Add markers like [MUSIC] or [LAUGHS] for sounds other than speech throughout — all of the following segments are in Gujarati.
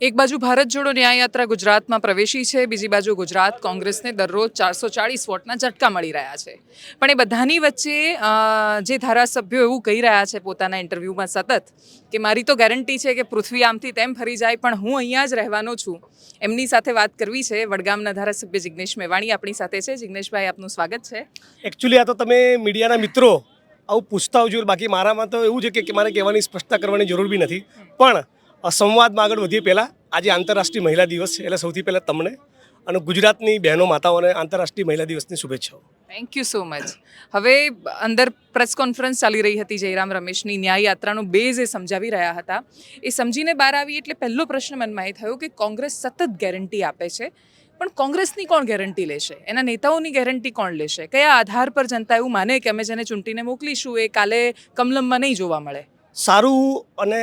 એક બાજુ ભારત જોડો ન્યાય યાત્રા ગુજરાતમાં પ્રવેશી છે, બીજી બાજુ ગુજરાત કોંગ્રેસને દરરોજ ચારસો ચાળીસ વોટના ઝટકા મળી રહ્યા છે. પણ એ બધાની વચ્ચે જે ધારાસભ્યો એવું કહી રહ્યા છે પોતાના ઇન્ટરવ્યૂમાં સતત, કે મારી તો ગેરંટી છે કે પૃથ્વી આમથી તેમ ફરી જાય, પણ હું અહીંયા જ રહેવાનો છું. એમની સાથે વાત કરવી છે વડગામના ધારાસભ્ય જિગ્નેશ મેવાણી આપણી સાથે છે. જિગ્નેશભાઈ, આપનું સ્વાગત છે. એકચ્યુઅલી આ તો તમે મીડિયાના મિત્રો આવું પૂછતા હોજો, બાકી મારામાં તો એવું છે કે- મારે કહેવાની સ્પષ્ટતા કરવાની જરૂર બી નથી. પણ સંવાદમાં આગળ વધીએ પહેલાં. આજે આંતરરાષ્ટ્રીય મહિલા દિવસ છે, એટલે સૌથી પહેલાં તમને અને ગુજરાતની બહેનો, માતાઓને આંતરરાષ્ટ્રીય મહિલા દિવસની શુભેચ્છાઓ. થેન્ક યુ સો મચ હવે અંદર પ્રેસ કોન્ફરન્સ ચાલી રહી હતી જયરામ રમેશની ન્યાય યાત્રાનો બેઝ એ સમજાવી રહ્યા હતા. એ સમજીને બહાર આવી એટલે પહેલો પ્રશ્ન મનમાં એ થયો કે કોંગ્રેસ સતત ગેરંટી આપે છે, પણ કોંગ્રેસની કોણ ગેરંટી લેશે? એના નેતાઓની ગેરંટી કોણ લેશે? કયા આધાર પર જનતા એવું માને કે અમે જેને ચૂંટીને મોકલીશું એ કાલે કમલમમાં નહીં જોવા મળે? સારું અને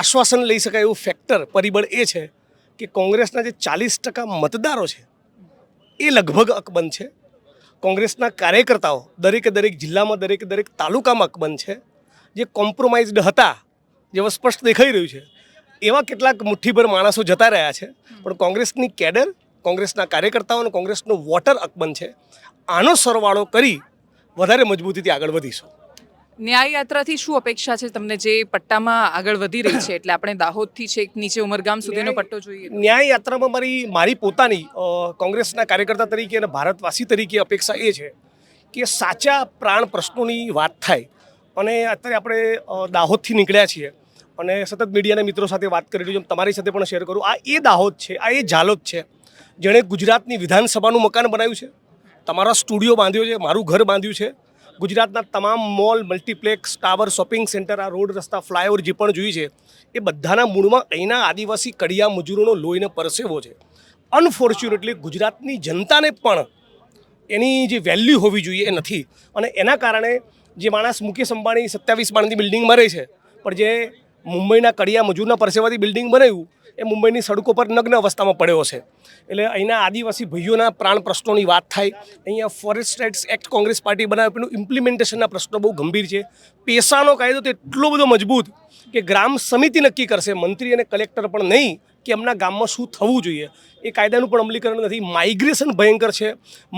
આશ્વાસન લઈ શકાય એવું ફેક્ટર પરિબળ એ છે કે કોંગ્રેસના જે ચાલીસ ટકા મતદારો છે, એ લગભગ અકબંધ છે. કોંગ્રેસના કાર્યકર્તાઓ દરેકે દરેક જિલ્લામાં, દરેકે દરેક તાલુકામાં અકબંધ છે. જે કોમ્પ્રોમાઇઝડ હતા જેવા સ્પષ્ટ દેખાઈ રહ્યું છે, એવા કેટલાક મુઠ્ઠીભર માણસો જતા રહ્યા છે. પણ કોંગ્રેસની કેડર, કોંગ્રેસના કાર્યકર્તાઓ અને કોંગ્રેસનો વોટર અકબંધ છે. આનો સરવાળો કરી વધારે મજબૂતીથી આગળ વધીશું. ન્યાય યાત્રાથી શું અપેક્ષા છે? તમને જે પટ્ટામાં આગળ વધી રહી છે એટલે આપણે દાહોદથી છેક નીચે ઉમરગામ સુધીનો પટ્ટો જોઈએ. ન્યાય યાત્રામાં મારી મારી પોતાની કોંગ્રેસના કાર્યકર્તા તરીકે અને ભારતવાસી તરીકે અપેક્ષા એ છે કે સાચા પ્રાણ પ્રશ્નોની વાત થાય. અને અત્યારે આપણે દાહોદથી નીકળ્યા છીએ અને સતત મીડિયાના મિત્રો સાથે વાત કરી રહ્યું છું. તમારી સાથે પણ શેર કરું. આ એ દાહોદ છે આ એ ઝાલોદ છે જેણે ગુજરાતની વિધાનસભાનું મકાન બનાવ્યું છે. તમારા સ્ટુડિયો બાંધ્યો છે મારું ઘર બાંધ્યું છે. ગુજરાતના તમામ mall, multiplex, tower, shopping centre, આ રોડ રસ્તા, ફ્લાયઓવર જે પણ જોઈ છે, એ બધાના મૂળમાં અહીંના આદિવાસી કડિયા મજૂરોનો લોહીને પરસેવો છે. અનફોર્ચ્યુનેટલી ગુજરાતની જનતાને પણ એની જે વેલ્યુ હોવી જોઈએ એ નથી. અને એના કારણે જે માણસ મુકેશ અંબાણી સત્યાવીસ માળની બિલ્ડિંગમાં રહે છે, પણ જે મુંબઈના કડિયા મજૂરના પરસેવાથી બિલ્ડિંગ બનાવ્યું એ મુંબઈની સડકો પર નગ્ન અવસ્થામાં પડ્યો છે. એટલે અહીંના આદિવાસી ભાઈઓના પ્રાણ પ્રશ્નોની વાત થાય, અહીંયા forest rights act Congress party બનાવે એનું ઇમ્પ્લિમેન્ટેશનના પ્રશ્નો બહુ ગંભીર છે. પેશાનો કાયદો તો એટલો બધો મજબૂત કે ગ્રામ સમિતિ નક્કી કરશે, મંત્રી અને કલેક્ટર પણ નહીં, કે એમના ગામમાં શું થવું જોઈએ. એ કાયદાનું પણ અમલીકરણ નથી. માઇગ્રેશન ભયંકર છે.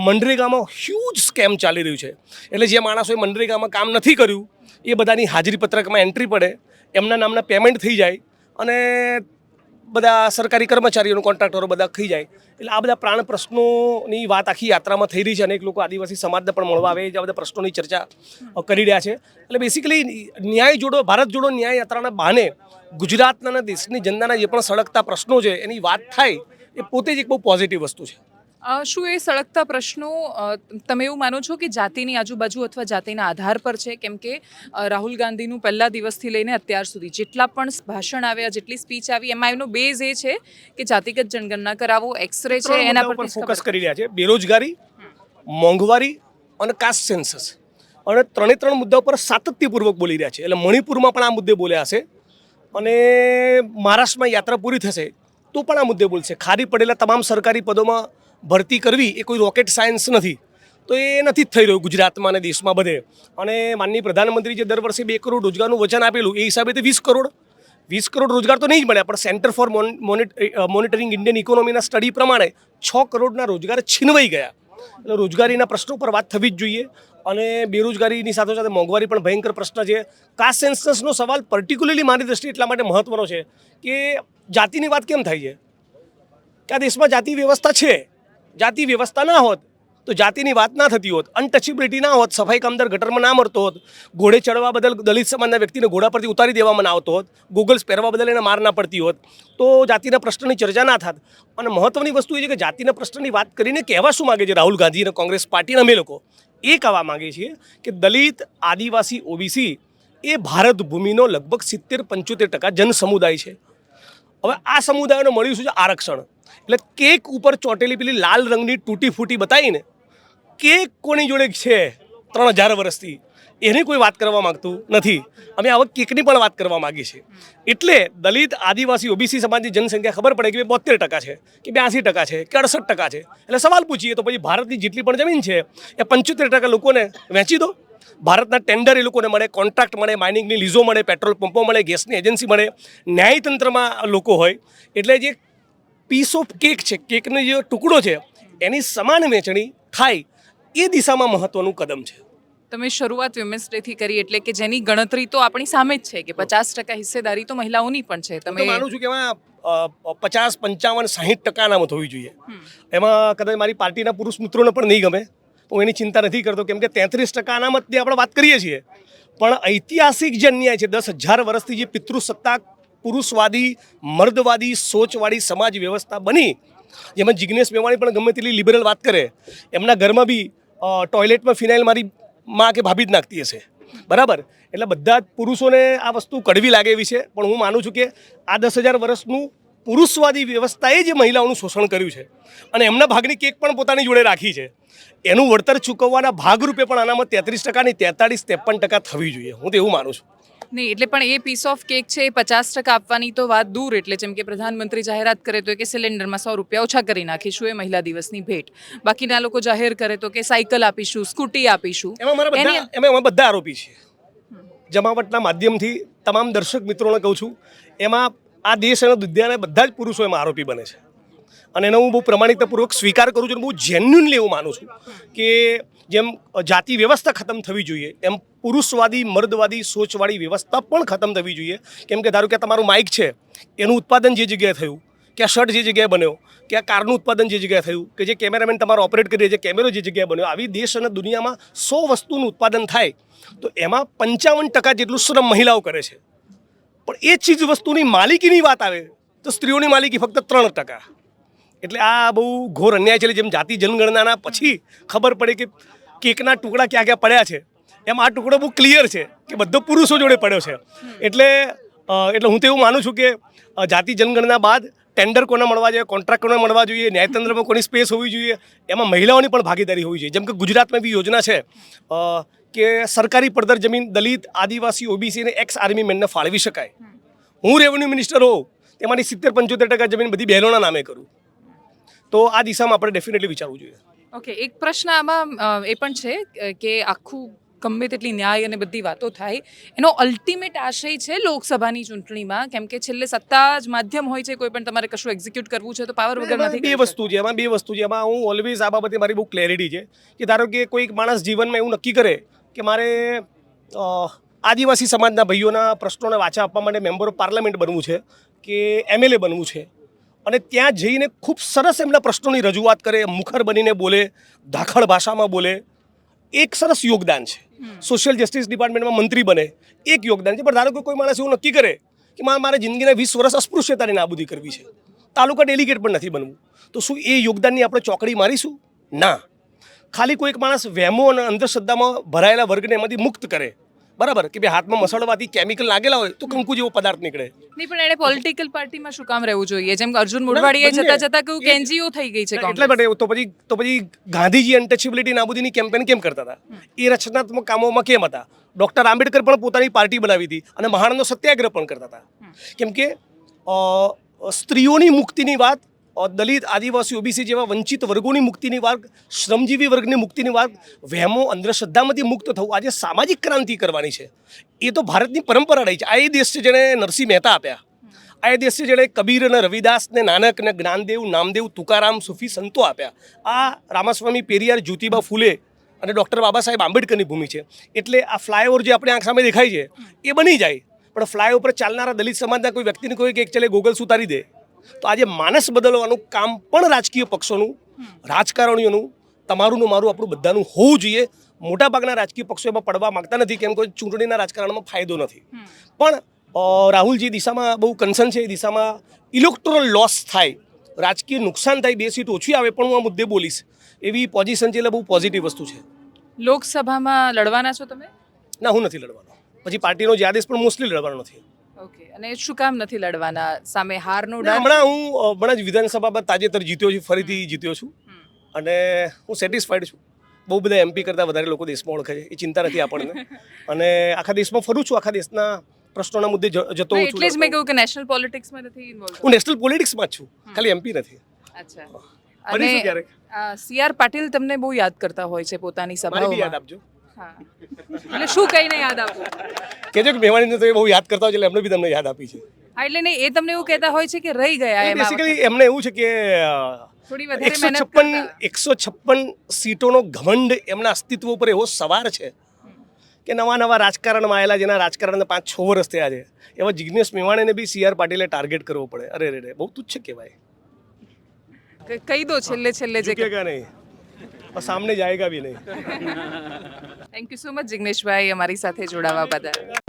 મનરેગામાં હ્યુજ સ્કેમ ચાલી રહ્યું છે. એટલે જે માણસોએ મનરેગામાં કામ નથી કર્યું, એ બધાની હાજરી પત્રકમાં એન્ટ્રી પડે, એમના નામના પેમેન્ટ થઈ જાય, અને બધા સરકારી કર્મચારીઓનો કોન્ટ્રાક્ટરો બધા થઈ જાય. એટલે આ બધા પ્રાણ પ્રશ્નોની વાત આખી યાત્રામાં થઈ રહી છે અનેક લોકો આદિવાસી સમાજને પણ મળવા આવે આ બધા પ્રશ્નોની ચર્ચા કરી રહ્યા છે. એટલે બેસિકલી ન્યાય જોડો, ભારત જોડો ન્યાય યાત્રાના બહાને ગુજરાતના દેશની જનતાના જે પણ સળગતા પ્રશ્નો છે, એની વાત થાય, એ પોતે જ એક બહુ પોઝિટિવ વસ્તુ છે. શું એ સળગતા પ્રશ્નો તમે એવું માનો છો કે જાતિની આજુબાજુ અથવા જાતિના આધાર પર છે? કેમ કે રાહુલ ગાંધીનું પહેલા દિવસથી લઈને અત્યાર સુધી જેટલા પણ ભાષણ આવ્યા જેટલી સ્પીચ આવી એમાં એનો બેઝ એ છે કે જાતિગત જનગણના કરાવો એક્સરે છે એના પર ફોકસ કરી. રહ્યા છે બેરોજગારી મોંઘવારી અને કાસ્ટ સેન્સસ અને ત્રણે ત્રણ મુદ્દા પર સાતત્યપૂર્વક બોલી રહ્યા છે. એટલે મણિપુરમાં પણ આ મુદ્દે બોલ્યા હશે. અને મહારાષ્ટ્રમાં યાત્રા પૂરી થશે તો પણ આ મુદ્દે બોલશે. ખાલી પડેલા તમામ સરકારી પદોમાં ભરતી કરવી એ કોઈ રોકેટ સાયન્સ નથી. તો એ નથી થઈ રહ્યું ગુજરાતમાં અને દેશમાં બધે. અને માનનીય પ્રધાનમંત્રી જે દર વર્ષે બે કરોડ રોજગારનું વચન આપેલું, એ હિસાબે તો વીસ કરોડ. વીસ કરોડ રોજગાર તો નહીં જ મળ્યા, પણ સેન્ટર ફોર મોનિટરિંગ ઇન્ડિયન ઇકોનોમીના સ્ટડી પ્રમાણે છ કરોડના રોજગાર છીનવાઈ ગયા. એટલે રોજગારીના પ્રશ્નો પર વાત થવી જ જોઈએ. અને બેરોજગારીની સાથે સાથે મોંઘવારી પણ ભયંકર પ્રશ્ન છે. કાસ્ટ સેન્સસનો સવાલ પર્ટિક્યુલરલી મારી દ્રષ્ટિએ એટલા માટે મહત્વનો છે કે જાતિની વાત કેમ થાય છે? કે આ દેશમાં જાતિ વ્યવસ્થા છે. જાતિ વ્યવસ્થા ના હોત, તો જાતિની વાત ના થતી હોત અનટચેબિલિટી ના હોત, સફાઈ કામદાર ગટરમાં ના મરતો હોત, ઘોડે ચડવા બદલ દલિત સમાજના વ્યક્તિને ઘોડા પરથી ઉતારી દેવામાં આવતો હોત ગોગલ્સ પહેરવા બદલ એને માર ના પડતી હોત, તો જાતિના પ્રશ્નની ચર્ચા ના થાત. અને મહત્વની વસ્તુ એ છે કે જાતિના પ્રશ્નની વાત કરીને કહેવા શું માગે છે? રાહુલ ગાંધી અને કોંગ્રેસ પાર્ટીના અમે લોકો એ કહેવા માગે છીએ કે દલિત, આદિવાસી, ઓબીસી એ ભારત ભૂમિનો લગભગ સિત્તેર પંચોતેર ટકા જન સમુદાય છે. હવે આ સમુદાયોને મળ્યું શું છે? આરક્ષણ. એટલે કેક ઉપર ચોટેલી પેલી લાલ રંગની તૂટી ફૂટી બતાવીને કેક કોની જોડે છે ત્રણ હજાર વર્ષથી? એની કોઈ વાત કરવા માગતું નથી. અમે આવા કેકની પણ વાત કરવા માગીએ છીએ. એટલે દલિત, આદિવાસી, ઓબીસી સમાજની જનસંખ્યા ખબર પડે કે બોતેર ટકા છે, કે બ્યાસી ટકા છે, કે અડસઠ ટકા છે. એટલે સવાલ પૂછીએ તો પછી ભારતની જેટલી પણ જમીન છે, એ પંચોતેર ટકા લોકોને વહેંચી દો. ભારતના ટેન્ડર એ લોકોને મળે કોન્ટ્રાક્ટ મળે માઇનિંગની લીઝો મળે પેટ્રોલ પંપો મળે ગેસની એજન્સી મળે. ન્યાયતંત્રમાં લોકો હોય. એટલે જે પીસ ઓફ કેક છે. કેકનો જે ટુકડો છે એની સમાન વેચણી થાય એ દિશામાં મહત્વનું કદમ છે. તમે શરૂઆત વિમેન્સ ડેથી કરી એટલે કે જેની ગણતરી તો આપણી સામે જ છે કે પચાસ ટકા હિસ્સેદારી તો મહિલાઓની પણ છે. તમે માનું છું કે એમાં પચાસ પંચાવન સાહીઠ ટકા અનામત હોવી જોઈએ. એમાં કદાચ મારી પાર્ટીના પુરુષ મિત્રોને પણ નહીં ગમે. હું એની ચિંતા નથી કરતો કેમ કે તેત્રીસ ટકા અનામતની આપણે વાત કરીએ છીએ. પણ ઐતિહાસિક જે અન્યાય છે દસ હજાર વર્ષથી જે પિતૃસત્તાક પુરુષવાદી, મર્દવાદી, સોચવાળી સમાજ વ્યવસ્થા બની. જેમાં જિગ્નેશ મેવાણી પણ ગમે તેટલી લિબરલ વાત કરે, એમના ઘરમાં બી ટોયલેટમાં ફિનાઇલ મારી માં કે ભાભી જ નાખતી હશે. બરાબર? એટલે બધા જ પુરુષોને આ વસ્તુ કડવી લાગે એવી છે. પણ હું માનું છું કે આ દસ હજાર વર્ષનું પુરુષવાદી વ્યવસ્થાએ જે મહિલાઓનું શોષણ કર્યું છે. અને એમના ભાગની કેક પણ પોતાની જોડે રાખી છે. એનું વળતર ચૂકવવાના ભાગરૂપે પણ આનામાં તેત્રીસ ટકાની તેતાળીસ ત્રેપન ટકા થવી જોઈએ. હું તો એવું માનું છું. નહીં એટલે પણ એ પીસ ઓફ કેક છે એ પચાસ ટકા આપવાની તો વાત દૂર એટલે જેમ કે પ્રધાનમંત્રી જાહેરાત કરે તો કે સિલિન્ડરમાં સો રૂપિયા ઓછા કરી નાખીશું એ મહિલા દિવસની ભેટ. બાકીના લોકો જાહેર કરે તો કે સાયકલ આપીશું સ્કૂટી આપીશું. એમાં બધા આરોપી છે. જમાવટના માધ્યમથી તમામ દર્શક મિત્રોને કહું છું એમાં આ દેશ અને દુનિયાના બધા જ પુરુષો એમાં આરોપી બને છે. અને એનો હું બહુ પ્રમાણિકતાપૂર્વક સ્વીકાર કરું છું અને બહુ જેન્યુનલી એવું માનું છું કે જેમ જાતિ વ્યવસ્થા ખતમ થવી જોઈએ, એમ પુરુષવાદી, મર્દવાદી, સોચવાળી વ્યવસ્થા પણ ખતમ થવી જોઈએ. કેમ કે ધારો કે તમારું માઇક છે, એનું ઉત્પાદન જે જગ્યાએ થયું, કે આ શર્ટ જે જગ્યાએ બન્યો, કે આ કારનું ઉત્પાદન જે જગ્યાએ થયું, કે જે કેમેરામેન તમારો ઓપરેટ કરી રહ્યા છે કેમેરો જે જગ્યાએ બન્યો, આવી દેશ અને દુનિયામાં સો વસ્તુનું ઉત્પાદન થાય, તો એમાં પંચાવન ટકા જેટલું શ્રમ મહિલાઓ કરે છે. પણ એ ચીજ વસ્તુની માલિકીની વાત આવે, તો સ્ત્રીઓની માલિકી ફક્ત ત્રણ ટકા. એટલે આ બહુ ઘોર અન્યાય છે જેમ જાતિ જનગણનાના પછી ખબર પડે કે કેકના ટુકડા ક્યાં ક્યાં પડ્યા છે. એમ આ ટુકડો બહુ ક્લિયર છે કે બધો પુરુષો જોડે પડ્યો છે. એટલે એટલે હું તો એવું માનું છું કે જાતિ જનગણના બાદ ટેન્ડર કોને મળવા જોઈએ કોન્ટ્રાક્ટ કોને મળવા જોઈએ ન્યાયતંત્રમાં કોની સ્પેસ હોવી જોઈએ એમાં મહિલાઓની પણ ભાગીદારી હોવી જોઈએ. જેમ કે ગુજરાતમાં એવી યોજના છે કે સરકારી પડતર જમીન દલિત આદિવાસી ઓબીસી અને એક્સ આર્મી મેનને ફાળવી શકાય. હું રેવન્યુ મિનિસ્ટર હોઉં તેમાંથી સિત્તેર પંચોતેર ટકા જમીન બધી બહેનોના નામે કરું. તો આ દિશામાં આપણે ડેફિનેટલી વિચારવું જોઈએ. ઓકે એક પ્રશ્ન આમાં એ પણ છે કે આખું ગમે તેટલી ન્યાય અને બધી વાતો થાય એનો અલ્ટિમેટ આશય છે લોકસભાની ચૂંટણીમાં કેમ કે છેલ્લે સત્તા જ માધ્યમ હોય છે કોઈ પણ તમારે કશું એક્ઝિક્યુટ કરવું છે તો પાવર વગર નથી બે વસ્તુ છે એમાં બે વસ્તુ છે એમાં હું ઓલવેઝ આ બાબતે મારી બહુ ક્લેરિટી છે કે ધારો કે કોઈક માણસ જીવનમાં એવું નક્કી કરે કે મારે આદિવાસી સમાજના ભાઈઓના પ્રશ્નોને વાચા આપવા માટે મેમ્બર ઓફ પાર્લામેન્ટ બનવું છે કે એમએલએ બનવું છે અને ત્યાં જઈને ખૂબ સરસ એમના પ્રશ્નોની રજૂઆત કરે મુખર બનીને બોલે દાખલ ભાષામાં બોલે. એક સરસ યોગદાન છે. સોશિયલ જસ્ટિસ ડિપાર્ટમેન્ટમાં મંત્રી બને. એક યોગદાન છે. પણ ધારો કે કોઈ માણસ એવું નક્કી કરે કે મારે મારે જિંદગીના વીસ વર્ષ અસ્પૃશ્યતાની નાબૂદી કરવી છે. તાલુકા ડેલિગેટ પણ નથી બનવું. તો શું એ યોગદાનની આપણે ચોકડી મારીશું? ના. ખાલી કોઈક માણસ વહેમો અને અંધશ્રદ્ધામાં ભરાયેલા વર્ગને એમાંથી મુક્ત કરે. બરાબર કે ભાઈ હાથમાં મસળવાથી કેમિકલ લાગેલા હોય તો કંકુ જેવો પદાર્થ નીકળે. નહીં પણ એને પોલિટિકલ પાર્ટીમાં શું કામ રહેવું જોઈએ? જેમ કે અર્જુન મોઢવાડીએ જતા જતા કહ્યું કે એનજીઓ થઈ ગઈ છે એટલે માટે તો પછી તો પછી ગાંધીજી અનટચેબિલિટી નાબૂદીની કેમ્પેન કેમ કરતા હતા? એ રચનાત્મક કામોમાં કેમ હતા? ડૉક્ટર આંબેડકર પણ પોતાની પાર્ટી બનાવી હતી અને મહાણનો સત્યાગ્રહ પણ કરતા હતા. કેમ કે સ્ત્રીઓની મુક્તિની વાત દલિત આદિવાસી ઓબીસી જેવા વંચિત વર્ગોની મુક્તિની વાત શ્રમજીવી વર્ગની મુક્તિની વાત વહેમો અંધશ્રદ્ધામાંથી મુક્ત થવું આજે સામાજિક ક્રાંતિ કરવાની છે. એ તો ભારતની પરંપરા રહી છે. આ એ દેશ છે જેણે નરસિંહ મહેતા આપ્યા. આ એ દેશ છે જેણે કબીર અને રવિદાસ ને નાનક ને જ્ઞાનદેવ, નામદેવ, તુકારામ, સુફી સંતો આપ્યા. આ રામાસ્વામી પેરિયાર જ્યોતિબા ફૂલે અને ડૉક્ટર બાબા સાહેબ આંબેડકરની ભૂમિ છે. એટલે આ ફ્લાયઓવર જે આપણે આંખ સામે દેખાય છે, એ બની જાય. પણ ફ્લાયઓવર ચાલનારા દલિત સમાજના કોઈ વ્યક્તિને કોઈ કે ચલે ગોગલ્સ ઉતારી દે. તો આજે માનસ બદલવાનું કામ પણ રાજકીય પક્ષોનું રાજકારણીઓનું તમારું મારું આપણું બધાનું હોવું જોઈએ. મોટાભાગના રાજકીય પક્ષો એમાં પડવા માંગતા નથી કેમ કે ચૂંટણીના રાજકારણમાં ફાયદો નથી. પણ રાહુલ જે દિશામાં બહુ કન્સર્ન છે એ દિશામાં ઇલેક્ટ્રોલ લોસ થાય રાજકીય નુકસાન થાય બે સીટ ઓછી આવે પણ હું આ મુદ્દે બોલીશ. એવી પોઝિશન છે એટલે બહુ પોઝિટિવ વસ્તુ છે. લોકસભામાં લડવાના છો તમે? ના હું નથી લડવાનો. પછી પાર્ટીનો જે આદેશ પણ મોસ્ટલી લડવાનો નથી. ઓકે. અને શું કામ નથી લડવાના? સામે હારનો ડર? હમણાં હું હમણાં જ વિધાનસભામાં તાજેતર જીત્યો છું ફરીથી જીત્યો છું. અને હું સેટિસ્ફાઈડ છું. બહુ બધા એમપી કરતાં વધારે લોકો દેશમાં ઓળખે છે. એ ચિંતા નથી આપણને. [LAUGHS] અને આખા દેશમાં ફરું છું આખા દેશના પ્રશ્નોના મુદ્દે જતો હોઉં એટલે જ મેં કહ્યું કે નેશનલ પોલિટિક્સમાં નથી ઇન્વોલ્વ હું નેશનલ પોલિટિક્સમાં જ છું. ખાલી એમપી નથી. અચ્છા. અને સી આર પાટીલ તમને બહુ યાદ કરતા હોય છે પોતાની મારી યાદ આપજો. એટલે શું કહીને યાદ આપો? કેજો કે મહેમાનીને તમે બહુ યાદ કરતા હોય એટલે એમને બી તમને યાદ આપી છે. હા એટલે નહીં એ તમને એવું કહેતા હોય છે કે રહી ગયા એમ બેસિકલી એમને એવું છે કે થોડી વધારે એકસો છપ્પન એકસો છપ્પન સીટોનો ઘમંડ એમના અસ્તિત્વ ઉપર એવો સવાર છે કે નવા નવા રાજકારણમાં આવેલા જેના રાજકારણને પાંચ છ વર્ષ થયા છે. એવા જિજ્ઞેશ મેવાણીને બી સીઆર પાટીલે ટાર્ગેટ કરવો પડે. અરે રે રે બહુ તુચ્છ કહેવાય. કહી દો છેલ્લે છેલ્લે જે કે નહીં. સામને જાયગા બી નહીં. થેન્ક યુ સો મચ જિગ્નેશભાઈ અમારી સાથે જોડાવા બદલ.